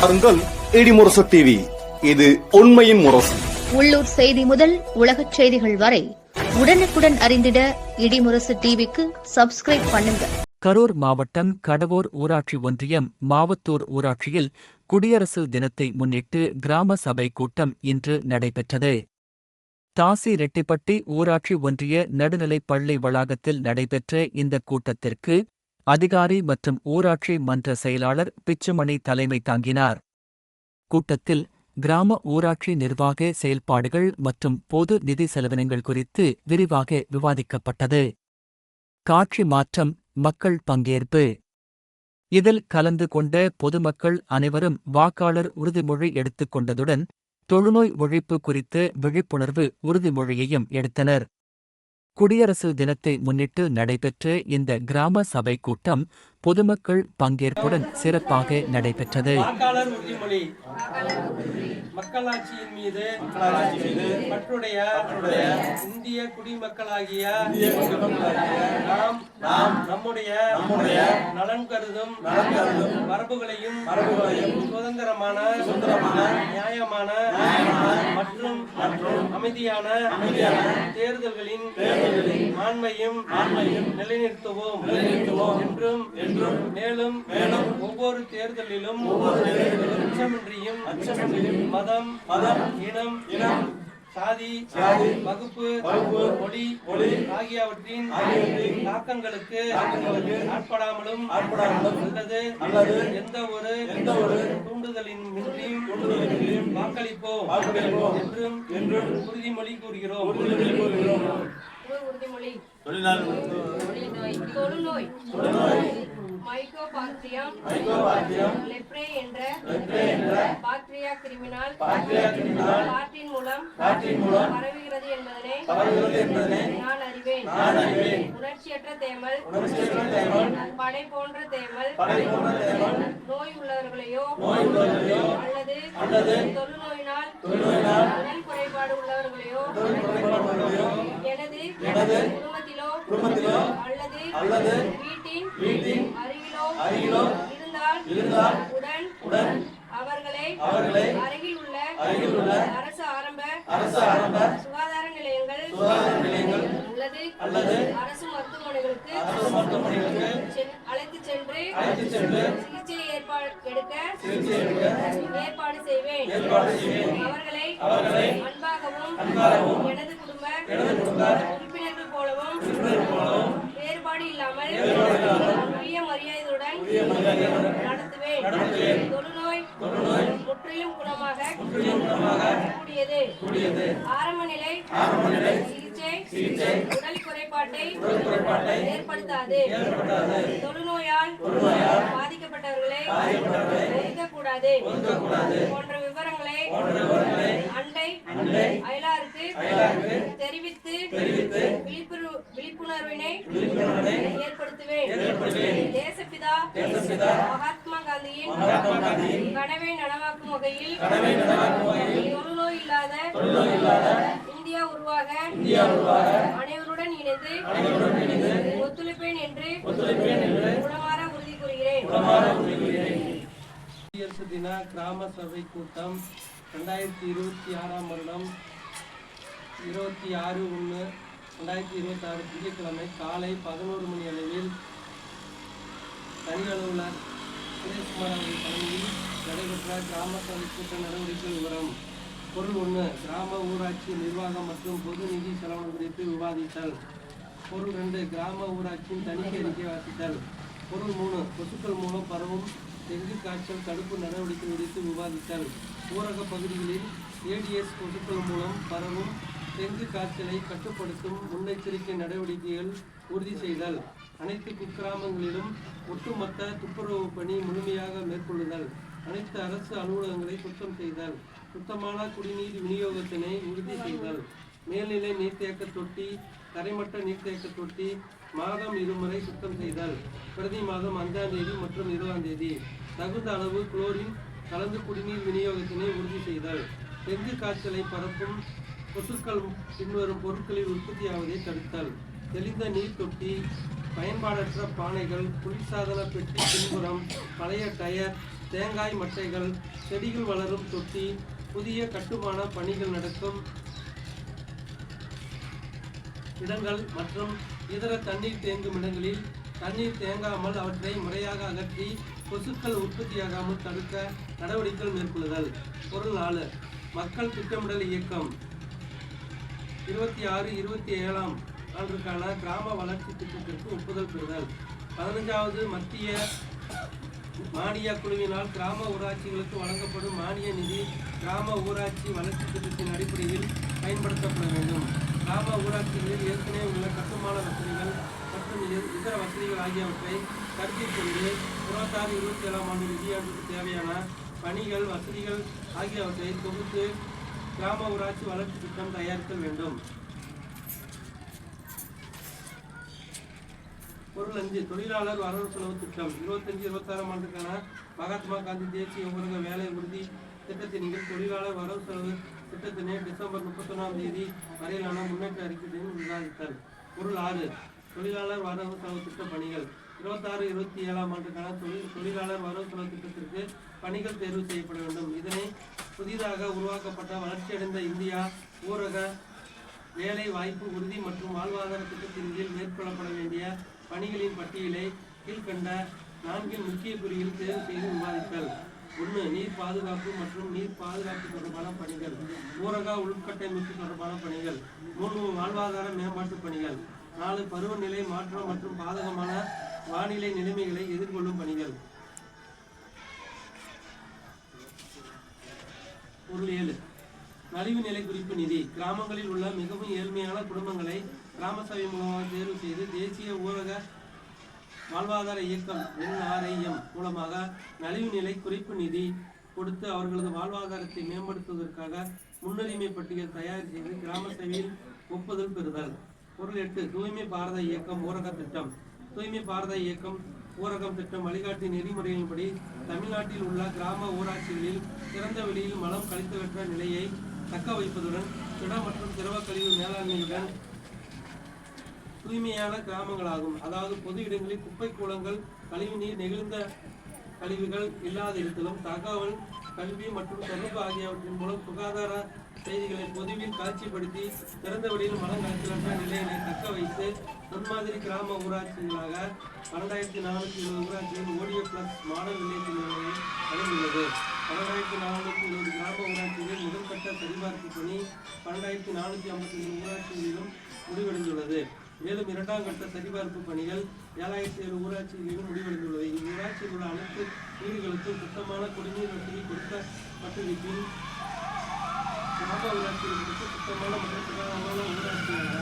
பாருங்கள் இடிமுரசு டிவி இது உண்மையின் முரசு. உள்ளூர் செய்தி முதல் உலகச் செய்திகள் வரை உடனுக்குடன் அறிந்திட இடிமுரசு டிவிக்கு சப்ஸ்கிரைப் பண்ணுங்க. கரூர் மாவட்டம் கடவூர் ஊராட்சி ஒன்றியம் மாவத்தூர் ஊராட்சியில் குடியரசு தினத்தை முன்னிட்டு கிராம சபை கூட்டம் இன்று நடைபெற்றது. தாசி ரெட்டிப்பட்டி ஊராட்சி ஒன்றிய நடுநிலைப் பள்ளி வளாகத்தில் நடைபெற்ற இந்த கூட்டத்திற்கு அதிகாரி மற்றும் ஊராட்சி மன்ற செயலாளர் பிச்சுமணி தலைமை தாங்கினார். கூட்டத்தில் கிராம ஊராட்சி நிர்வாக செயல்பாடுகள் மற்றும் பொது நிதி செலவினங்கள் குறித்து விரிவாக விவாதிக்கப்பட்டது. காட்சி மாற்றம் மக்கள் பங்கேற்பு. இதில் கலந்து கொண்ட பொதுமக்கள் அனைவரும் வாக்காளர் உறுதிமொழி எடுத்துக் கொண்டதுடன் தொழுநோய் ஒழிப்பு குறித்த விழிப்புணர்வு உறுதிமொழியையும் எடுத்தனர். குடியரசு தினத்தை முன்னிட்டு நடைபெற்ற இந்த கிராம சபை கூட்டம் பொதுமக்கள் பங்கேற்புடன் சிறப்பாக நடைபெற்றது. மக்களாட்சியின் மீது பற்றுடைய இந்திய குடிமக்களாகிய நாம் நாம் நம்முடைய நலன் கருதும் மரபுகளையும் சுதந்திரமான நியாயமான மற்றும் அமைதியான தேர்தல்களின் மாண்மையும் நிலைநிறுத்துவோம் என்றும் என்றும் மேலும் மேலும் ஒவ்வொரு தேர்தலிலும் அச்சமின்றியும் அச்சமின்றியும் மதம் மதம் இனம் இனம் சாதி சாதி வகுப்பு வகுப்பு மொழி மொழி ஆகியவற்றின் தாக்கங்களுக்கு ஆட்படாமலும் ஆட்படாமலும் அல்லது அல்லது எந்த ஒரு எந்த ஒரு தூண்டுதலின் மின்றியும் தூண்டுதலின் வாக்களிப்போம் வாக்களிப்போம் என்றும் என்றும் உறுதிமொழி கூறுகிறோம். உறுதிமொழி கூறுகிறோம். உறுதிமொழி. தொழுநோய். மைக்கோபாக்டீரியம் லெப்ரே என்ற பாக்டீரியா கிருமினால் காற்றின் மூலம் பரவுகிறது என்பதனை நான் அறிவேன். உணர்ச்சியற்ற தேமல் படை போன்ற தேமல் நோய் உள்ளவர்களையோ அல்லது தொழுநோயினால் உடல் குறைபாடு உள்ளவர்களையோ எனது குடும்பத்திலோ அல்லது வீட்டின் அருகிலோ இருந்தால் உடன் அவர்களை அருகில் உள்ள அரசு ஆரம்ப சுகாதார நிலையங்கள் அல்லது அரசு மருத்துவமனைகளுக்கு அழைத்துச் சென்று சிகிச்சை ஏற்பாடு எடுக்க ஏற்பாடு செய்வேன். அவர்களை அன்பாகவும் எனது குடும்ப உறுப்பினர்கள் போலவும் வேறுபாடு இல்லாமல் உரிய மரியாதையுடன் நடத்துவேன். தொழுநோய் முற்றிலும் குணமாக கூடியது. ஆரம்ப நிலை உடல் குறைபாட்டை ஏற்படுத்தாது. தொழுநோயால் பாதிக்கப்பட்டவர்களை ஒதுக்கக்கூடாது. போன்ற விவரங்களை அண்டை அயலாருக்கு தெரிவித்து விழிப்புணர்வு விழிப்புணர்வினை ஏற்படுத்துவேன். தேசப்பிதா மகாத்மா காந்தியின் கனவை நனவாக்கும் வகையில் தொழுநோய் இல்லாத அனைவருடன் இணைந்து ஒத்துழைப்பேன் என்று உளமாற உறுதி கூறுகிறேன். குடியரசு தின கிராம சபை கூட்டம் ரெண்டாயிரத்தி இருபத்தி ஆறாம் வருடம் இருபத்தி ஆறு ஒன்று ரெண்டாயிரத்தி இருபத்தி ஆறு திங்கட்கிழமை காலை பதினோரு மணி அளவில் தனி அலுவலர் சுரேஷ்குமார் அவர்கள் தலைமையில் நடைபெற்ற கிராம சபை கூட்ட நடவடிக்கை விவரம். பொருள் ஒன்று கிராம ஊராட்சி நிர்வாகம் மற்றும் பொது நிதி செலவினம் குறித்து விவாதித்தல். பொருள் ரெண்டு கிராம ஊராட்சியின் தணிக்கை அறிக்கை வாசித்தல் பொருள் மூணு கொசுக்கள் மூலம் பரவும் டெங்கு காய்ச்சல் தடுப்பு நடவடிக்கை குறித்து விவாதித்தல். ஊரக பகுதிகளில் ஏடிஎஸ் கொசுக்கள் மூலம் பரவும் டெங்கு காய்ச்சலை கட்டுப்படுத்தும் முன்னெச்சரிக்கை நடவடிக்கைகள் உறுதி செய்தல். அனைத்து குக்கிராமங்களிலும் ஒட்டுமொத்த துப்புரவு பணி முழுமையாக மேற்கொள்ளுதல். அனைத்து அரசு அலுவலகங்களை சுத்தம் செய்தல். சுத்தமான குடிநீர் விநியோகத்தினை உறுதி செய்தல். மேல்நிலை நீர்த்தேக்க தொட்டி தரைமட்ட நீர்த்தேக்க தொட்டி மாதம் இருமுறை சுத்தம் செய்தல். பிரதி மாதம் அஞ்சாம் தேதி மற்றும் இருபதாம் தேதி. தகுந்த அளவு குளோரின் கலந்து குடிநீர் விநியோகத்தினை உறுதி செய்தல். டெங்கு காய்ச்சலை பரப்பும் கொசுக்கள் பின்வரும் பொருட்களில் உற்பத்தியாவதை தடுத்தல். தெளிந்த நீர் தொட்டி பயன்பாடற்ற பானைகள் குளிர்சாதன பெட்டி பின்புறம் பழைய டயர் தேங்காய் மட்டைகள் செடிகள் வளரும் தொட்டி புதிய கட்டுமான பணிகள் நடக்கும். இடங்கள் மற்றும் இதர தண்ணீர் தேங்கும் இடங்களில் தண்ணீர் தேங்காமல் அவற்றை முறையாக அகற்றி கொசுக்கள் உற்பத்தியாகாமல் தடுக்க நடவடிக்கைகள் மேற்கொள்ளுதல். பொருள் நாலு மக்கள் திட்டமிடல் இயக்கம். இருபத்தி ஆறு இருபத்தி ஏழாம் ஆண்டுக்கான கிராம வளர்ச்சி திட்டத்திற்கு ஒப்புதல் பெறுதல். பதினஞ்சாவது மத்திய மானிய குழுவினால் கிராம ஊராட்சிகளுக்கு வழங்கப்படும் மானிய நிதி கிராம ஊராட்சி வளர்ச்சி திட்டத்தின் அடிப்படையில் பயன்படுத்தப்பட வேண்டும். கிராம ஊராட்சிகளில் ஏற்கனவே உள்ள கட்டுமான வசதிகள் மற்றும் இதர வசதிகள் ஆகியவற்றை கருத்தில் கொண்டு புறத்தாறு இருபத்தி ஏழாம் ஆண்டு நிதியாண்டுக்கு தேவையான பணிகள் வசதிகள் ஆகியவற்றை தொகுத்து கிராம ஊராட்சி வளர்ச்சி திட்டம் தயாரித்தல் வேண்டும். பொருள் அஞ்சு தொழிலாளர் வரவு செலவு திட்டம். இருபத்தஞ்சு இருபத்தாறாம் ஆண்டுக்கான மகாத்மா காந்தி தேசிய ஊரக வேலை உறுதி திட்டத்தின் கீழ் தொழிலாளர் வரவு செலவு திட்டத்தினை டிசம்பர் முப்பத்தொன்னாம் தேதி வரையிலான முன்னேற்ற அறிக்கையுடன் விவாதித்தல் பொருள் ஆறு தொழிலாளர் வரவு செலவு திட்ட பணிகள். இருபத்தாறு இருபத்தி ஏழாம் ஆண்டுக்கான தொழில் தொழிலாளர் வரவு செலவு திட்டத்திற்கு பணிகள் தேர்வு செய்யப்பட வேண்டும். இதனை புதிதாக உருவாக்கப்பட்ட வளர்ச்சியடைந்த இந்தியா ஊரக வேலை வாய்ப்பு உறுதி மற்றும் வாழ்வாதார திட்டத்தின் கீழ் மேற்கொள்ளப்பட வேண்டிய பணிகளின் பட்டியலை கீழ்கண்ட நான்கின் முக்கிய குறியில் தேர்வு செய்து விவாதித்தல். ஒன்று நீர் பாதுகாப்பு மற்றும் நீர் பாதுகாப்பு தொடர்பான பணிகள். ஊரக உள்கட்டமைப்பு தொடர்பான பணிகள். மூன்று வாழ்வாதார மேம்பாட்டு பணிகள். நாலு பருவநிலை மாற்றம் மற்றும் பாதகமான வானிலை நிலைமைகளை எதிர்கொள்ளும் பணிகள். பொருள் ஏழு. நலிவு நிலை குறிப்பு நிதி. கிராமங்களில் உள்ள மிகவும் ஏழ்மையான குடும்பங்களை கிராம சபை மூலமாக தேர்வு செய்து தேசிய ஊரக வாழ்வாதார இயக்கம் என்ஆர்ஐஎம் மூலமாக நலிவு நிலை குறிப்பு நிதி கொடுத்து அவர்களது வாழ்வாதாரத்தை மேம்படுத்துவதற்காக முன்னுரிமை பட்டியல் தயார் செய்து கிராம சபையில் ஒப்புதல் பெறுதல். பொருள் எட்டு தூய்மை பாரத இயக்கம் ஊரக திட்டம். தூய்மை பாரத இயக்கம் ஊரகம் திட்டம் வழிகாட்டி நெறிமுறைகளின்படி தமிழ்நாட்டில் உள்ள கிராம ஊராட்சிகளில் திறந்த வெளியில் மலம் கழித்தவற்ற நிலையை தக்க வைப்பதுடன் திட மற்றும் திரவ கழிவு மேலாண்மையுடன் தூய்மையான கிராமங்களாகும். அதாவது பொது இடங்களில் குப்பை கூலங்கள் கழிவுநீர் நெகிழ்ந்த கழிவுகள் இல்லாத இடத்திலும் தகவல் கல்வி மற்றும் தொடர்பு ஆகியவற்றின் மூலம் சுகாதார செய்திகளை பொதுவில் காட்சிப்படுத்தி திறந்த வழியில் மலம் நிலையினை தக்க வைத்து முன்மாதிரி கிராம ஊராட்சிகளாக பன்னெண்டாயிரத்தி நானூற்றி இருபது ஊராட்சிகள் ஓடியோ பிளஸ் மாடல் வில்லேஜ் நிலையை அடைந்துள்ளது. பன்னெண்டாயிரத்தி நானூற்றி இருபது கிராம ஊராட்சிகளில் முதற்கட்ட சரிபார்ப்பு பணி பன்னெண்டாயிரத்தி நானூற்றி ஐம்பத்தி மூணு ஊராட்சிகளிலும் முடிவடைந்துள்ளது. மேலும் இரண்டாம் கட்ட சரிபார்ப்பு பணிகள் ஏழாயிரத்தி ஏழு ஊராட்சிகளிலும் முடிவடைந்துள்ளது. இவ்வூராட்சியில் உள்ள அனைத்து வீடுகளுக்கும் சுத்தமான குடிநீர் வசதி கொடுக்கப்பட்டிருப்பின் கிராம ஊராட்சிகளுக்கு சுத்தமான மற்றும் சுகாதாரமான ஊராட்சியாக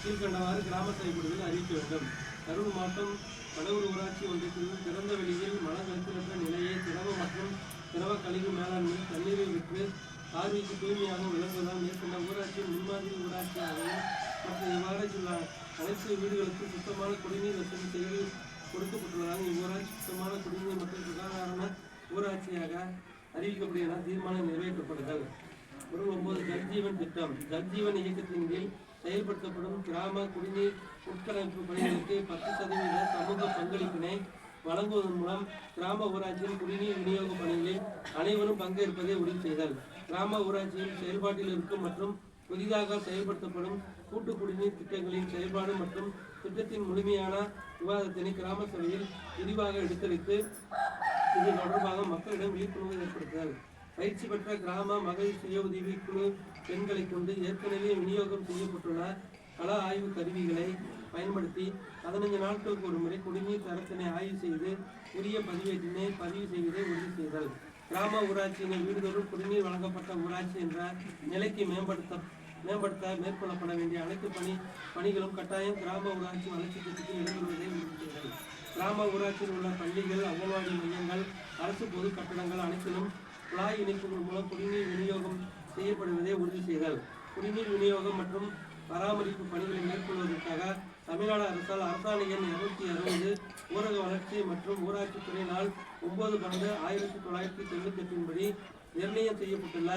கீழ்கண்டவாறு கிராம செயல்படுதல் அறிவிக்க வேண்டும். கரூர் மாவட்டம் கடவுர் ஊராட்சி ஒன்றியத்தில் திறந்த வெளியில் மலம் நிலையை திரவ மற்றும் திரவ கழிவு மேலாண்மை தண்ணீரை விட்டு ஆர்விக்கு தூய்மையாக விளங்குவதால் மேற்கொண்ட ஊராட்சி முன்மாதிரி ஊராட்சியாகவும் மற்றும் இவ்வாறாட்சி அனைத்து வீடுகளுக்கு சுத்தமான குடிநீர் வசதி செய்து கொடுக்கப்பட்டுள்ளதாக இவ்வூராட்சி சுத்தமான குடிநீர் மற்றும் சுகாதாரமான ஊராட்சியாக அறிவிக்கப்படுகிற தீர்மானம் நிறைவேற்றப்படுதல் ஒரு ஒன்பது ஜல்ஜீவன் திட்டம். ஜல்ஜீவன் இயக்கத்தின் கீழ் செயல்படுத்தப்படும் கிராம குடிநீர் உட்கட்டமைப்பு பணிகளுக்கு பத்து சதவீத சமூக பங்களிப்பினை வழங்குவதன் மூலம் கிராம ஊராட்சியில் குடிநீர் விநியோக பணிகளில் அனைவரும் பங்கேற்பதை உறுதி செய்தல். கிராம ஊராட்சியில் செயல்பாட்டில் இருக்கும் மற்றும் புதிதாக செயல்படுத்தப்படும் கூட்டு குடிநீர் திட்டங்களின் செயல்பாடு மற்றும் திட்டத்தின் முழுமையான விவாதத்தினை கிராம சபையில் விரிவாக எடுத்துரைத்து இது தொடர்பாக மக்களிடம் விழிப்புணர்வு ஏற்படுத்துதல். பயிற்சி பெற்ற கிராம மகளிர் சுய உதவி குழு பெண்களை கொண்டு ஏற்கனவே விநியோகம் செய்யப்பட்டுள்ள கள ஆய்வு கருவிகளை பயன்படுத்தி பதினைந்து நாட்களுக்கு ஒரு முறை குடிநீர் தரத்தினை ஆய்வு செய்து உரிய பதிவேட்டினை பதிவு செய்வதை உறுதி செய்தல். கிராம ஊராட்சியினை வீடுதோறும் குடிநீர் வழங்கப்பட்ட ஊராட்சி என்ற நிலைக்கு மேம்படுத்த மேம்படுத்த மேற்கொள்ளப்பட வேண்டிய அனைத்து பணி பணிகளும் கட்டாயம் கிராம ஊராட்சி வளர்ச்சி திட்டத்தில் இடம்பெறுவதை உறுதி கிராம ஊராட்சியில் உள்ள பள்ளிகள் அங்கன்வாடி மையங்கள் அரசு பொது கட்டடங்கள் அனைத்திலும் குழாய் இணைப்புகள் மூலம் குடிநீர் விநியோகம் செய்யப்படுவதை உறுதி செய்தல் குடிநீர் விநியோகம் மற்றும் பராமரிப்பு பணிகளை தமிழ்நாடு அரசால் அரசாணை எண் இருநூத்தி அறுபது ஊரக வளர்ச்சி மற்றும் ஊராட்சி நாள் ஒன்பது பன்னெண்டு ஆயிரத்தி தொள்ளாயிரத்தி தொண்ணூத்தி எட்டின்படி நிர்ணயம் செய்யப்பட்டுள்ள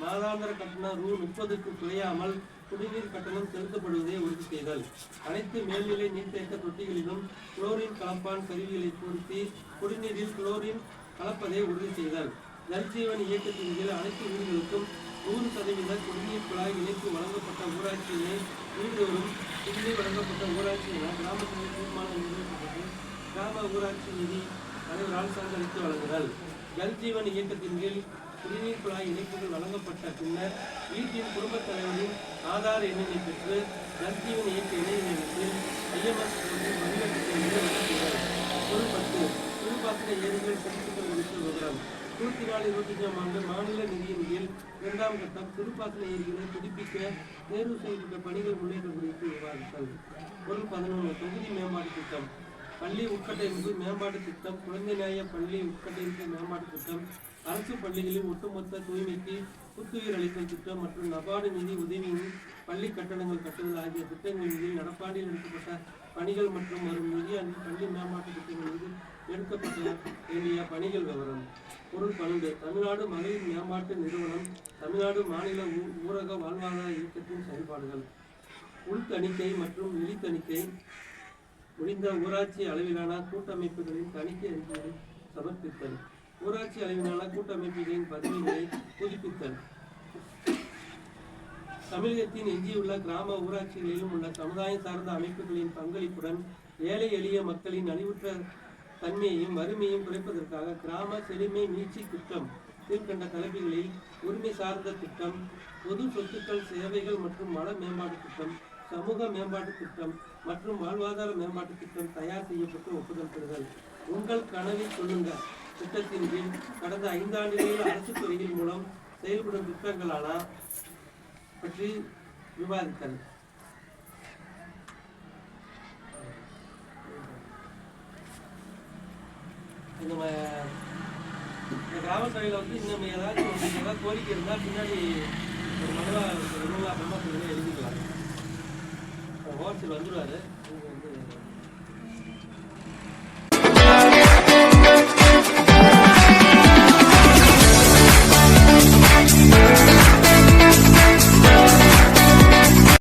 மாதாந்திர கட்டணம் ரூ முப்பதுக்கு குறையாமல் குடிநீர் கட்டணம் செலுத்தப்படுவதை உறுதி செய்தல். அனைத்து மேல்நிலை நீர்த்தேக்க தொட்டிகளிலும் குளோரின் கலப்பான் கருவிகளை பொருத்தி குடிநீரில் குளோரின் கலப்பதை உறுதி செய்தல். ஜல்ஜீவன் இயக்கத்தின் கீழ் அனைத்து வீடுகளுக்கும் நூறு சதவீத குடிநீர் குழாய் இணைப்பு வழங்கப்பட்ட ஊராட்சியினை வீடுதோறும் குடிநீர் வழங்கப்பட்ட ஊராட்சி என கிராம சபை தீர்மானம் நிறைவேற்றப்பட்டு கிராம ஊராட்சி நிதி தலைவரால் சங்கரித்து வழங்குதல். ஜல்ஜீவன் இயக்கத்தின் கீழ் குடிநீர் குழாய் இணைப்புகள் வழங்கப்பட்ட பின்னர் வீட்டின் குடும்பத் தலைவரின் ஆதார் எண்ணினை பெற்று ஜல்ஜீவன் இயக்க இணையத்தில் ஐஎம்எஸ் வழிகாட்டுதல் நிறைவேற்றுதல் பொருள் பத்து குளிர்பாசன ஏரிகள் செலுத்துதல் விவரம். இருபத்தி நாலு இருபத்தி ஆண்டு மாநில நிதியின் கீழ் இரண்டாம் கட்டம் திருப்பாசன ஏரிகளை புதுப்பிக்க தேர்வு செய்யப்பட்ட பணிகள் முன்னேற்றம் குறித்து விவாதித்தல். பொருள் பதினொன்று தொகுதி மேம்பாட்டு திட்டம். பள்ளி உட்கட்டமைப்பு மேம்பாட்டு திட்டம் குழந்தை நியாய பள்ளி உட்கட்டமைப்பு மேம்பாட்டு திட்டம் அரசு பள்ளிகளில் ஒட்டுமொத்த தூய்மைக்கு புத்துயிர் அளிக்கும் திட்டம் மற்றும் நபார்டு நிதி உதவியின் பள்ளி கட்டணங்கள் கட்டுதல் ஆகிய திட்டங்களின் கீழ் நடப்பாண்டில் எடுக்கப்பட்ட பணிகள் மற்றும் வரும் நிதியாண்டில் பள்ளி மேம்பாட்டு திட்டங்கள் எடுக்கப்பட்ட வேண்டிய பணிகள் விவரம். பொருள் பன்னெண்டு தமிழ்நாடு மகளிர் மேம்பாட்டு நிறுவனம் தமிழ்நாடு மாநில ஊ- ஊரக வாழ்வாதார இயக்கத்தின் செயல்பாடுகள். உள்தணிக்கை மற்றும் வெளித்தணிக்கை. முடிந்த ஊராட்சி அளவிலான கூட்டமைப்புகளின் தணிக்கை அறிக்கைகளை சமர்ப்பித்தல். ஊராட்சி அளவிலான கூட்டமைப்புகளின் பதவிகளை புதுப்பித்தல். தமிழகத்தின் எஞ்சியுள்ள கிராம ஊராட்சிகளிலும் உள்ள சமுதாயம் சார்ந்த அமைப்புகளின் பங்களிப்புடன் ஏழை எளிய மக்களின் அழிவுற்ற தன்மையையும் வறுமையையும் குறைப்பதற்காக கிராம செழுமை மீட்சி திட்டம் கீழ்கண்ட தலைப்புகளில் உரிமை சார்ந்த திட்டம் பொது சொத்துக்கள் சேவைகள் மற்றும் வள மேம்பாட்டு திட்டம் சமூக மேம்பாட்டு திட்டம் மற்றும் வாழ்வாதார மேம்பாட்டு திட்டம் தயார் செய்யப்பட்டு ஒப்புதல் பெறுதல். உங்கள் கனவை சொல்லுங்கள் திட்டத்தின் கீழ் கடந்த ஐந்தாண்டுகளில் அரசு துறையின் மூலம் செயல்படும் திட்டங்களான? பற்றி விவாதித்தல். இந்த கிராம சபையில் வந்து இன்னும் ஏதாச்சும் ஏதாவது கோரிக்கை இருந்தால் பின்னாடி ஒரு மனுவா ஒரு நூலா பிரம்ம எழுதிக்கலாம் ஹோல்சேல் வந்துடுவார் நீங்கள் வந்து